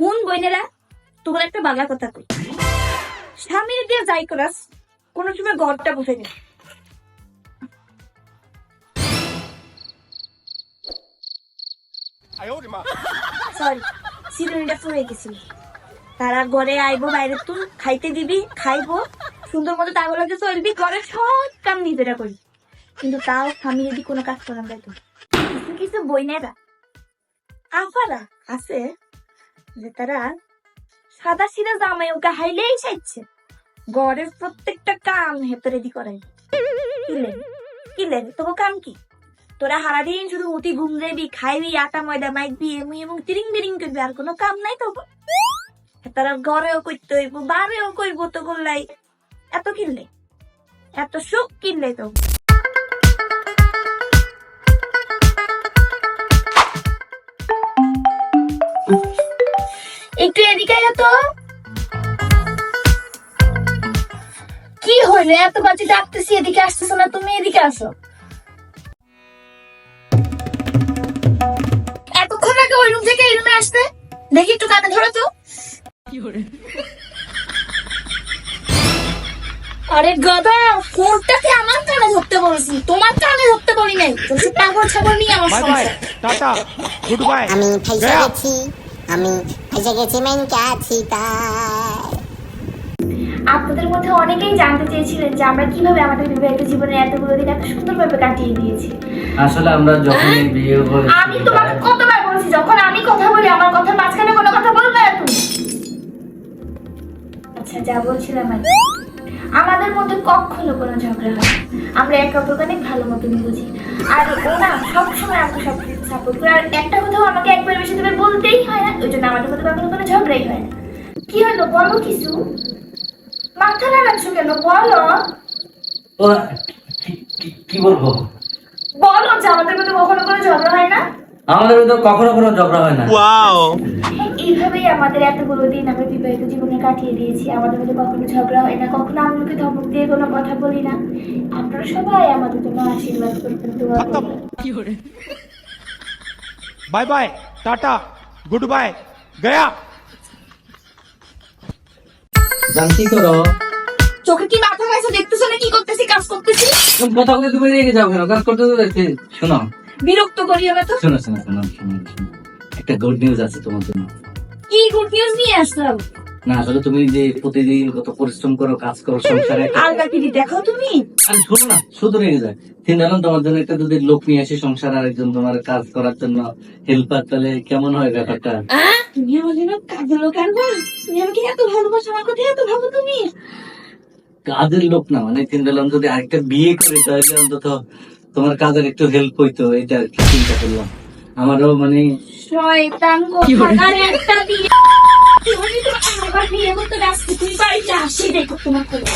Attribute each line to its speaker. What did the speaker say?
Speaker 1: হুন বইনেরা তোমার একটা বাংলা কথা কই। স্বামীর দিয়ে যাই করাস কোন সময় ঘরটা বসে নে। সরি সিরুনিটা ফুরে গেছিল। তারা ঘরে আইবো বাইরে তুই খাইতে দিবি খাইবো। সুন্দর মতো তাগুলোকে চলবি ঘরে সব কাম নিজেরা করি কিন্তু তাও স্বামী যদি কোনো কাজ করান দেয় তো। কিছু কিছু বইনেরা আফারা আছে যে তারা সাদা সিরা জামাই ওকে হাইলেই চাইছে ঘরের প্রত্যেকটা কাম হেতে রেডি করাই কিলে কিলে তোকে কাম কি? তোরা সারাদিন শুধু উতি ঘুম দেবি, খাইবি, আটা, ময়দা মাইকবি এমনি এবং তিরিং বিরিং করবি, আর কোনো কাম নাই তো তারা ঘরেও করতে হইব, বারেও করব তো গোল্লাই এত কিনলে এত সুখ কিনলে তো একটু এদিকে তো। কি হইল? এত বাজে ডাকতেছি এদিকে আসতেছো না তুমি এদিকে আসো। এতক্ষণ আগে ওই রুম থেকে এই রুমে আসতে? দেখি একটু কানে ধরো তো। আরে গদা ফোনটাকে আমার কানে ধরতে বলেছি। তোমার কানে ধরতে বলি নাই। পাগল ছাগল নিয়ে আমার
Speaker 2: টাটা। Good by.
Speaker 3: আমি গেছি। আমি ফাইসা গেছি মেনকা
Speaker 1: আপনাদের মধ্যে অনেকেই জানতে চেয়েছিলেন যে আমরা কীভাবে আমাদের বিবাহিত জীবনে এতগুলো দিন এত সুন্দরভাবে কাটিয়ে দিয়েছি।
Speaker 4: আসলে আমরা যখনই বিয়ে করেছি
Speaker 1: আমি তোমাকে কতবার বলছি যখন আমি কথা বলি আমার কথার মাঝখানে কোনো কথা বলবে না তুমি। আচ্ছা যা বলছিলাম কি। আমাদের মধ্যে কখনো কোনো ঝগড়া হয় আমরা একে অপরকে অনেক ভালো মতন বুঝি। আর ও না সবসময় আমাকে সব সাপোর্ট করে। আর একটা আমাদের মধ্যে কখনো কোনো ঝগড়াই হয় না। কি হলো বলো কিছু? মাথা নাড়াচ্ছো কেন? বলো।
Speaker 4: কি বলব?
Speaker 1: বলো যে আমাদের মধ্যে কখনো কোনো ঝগড়া হয় না?
Speaker 4: আমাদের তো কখনো কোনো ঝগড়া হয় না। ওয়াও।
Speaker 1: হ্যাঁ, এইভাবেই আমাদের এতগুলো দিন আমরা বিবাহিত জীবনে কাটিয়ে দিয়েছি। আমাদের মধ্যে কখনো ঝগড়া হয় না কখনো আমাকে ধমক দিয়ে কোনো কথা বলি না। আপনারা সবাই আমাদের জন্য আশীর্বাদ করবেন দোয়া করবেন।
Speaker 2: Bye bye tata good bye. गया
Speaker 4: জানতি করো।
Speaker 1: চোখে কি মাথা গেছে দেখতেছ না কি করতেছি? কাজ করতেছি?
Speaker 4: কথা বলে তুমি রেগে যাও কেন? কাজ করতে দেখতে শোনো।
Speaker 1: বিরক্ত করিও না তো।
Speaker 4: শোনো শোনো শোনো শোনো শোনো। একটা গুড নিউজ আছে তোমার জন্য।
Speaker 1: কি গুড নিউজ নিয়ে আসলাম?
Speaker 4: না আসলে তুমি যে প্রতিদিন কত পরিশ্রম করো কাজ করো সংসারে
Speaker 1: আলগা তুমি?
Speaker 4: আরে শোনো না শুধু রেগে যায়। তিনজন তোমার জন্য একটা যদি লোক নিয়ে আসে সংসার আরেকজন তোমার কাজ করার জন্য হেল্পার তাহলে কেমন হয় ব্যাপারটা?
Speaker 1: তুমি আমার জন্য কাজের লোক আনবা? তুমি আমাকে এত ভালোবাসো আমার কথা এত ভালো তুমি?
Speaker 4: কাজের লোক না মানে তিনজন যদি আরেকটা বিয়ে করে তাহলে অন্তত তোমার কাজের একটু হেল্প হইতো এটা চিন্তা করলাম। আমারও মানে
Speaker 1: শয়তান কোথাকার একটা দিয়ে বাবা নিয়ে তো ব্যস্ত তুই বাড়িতে আসি দেখো তোমার করবে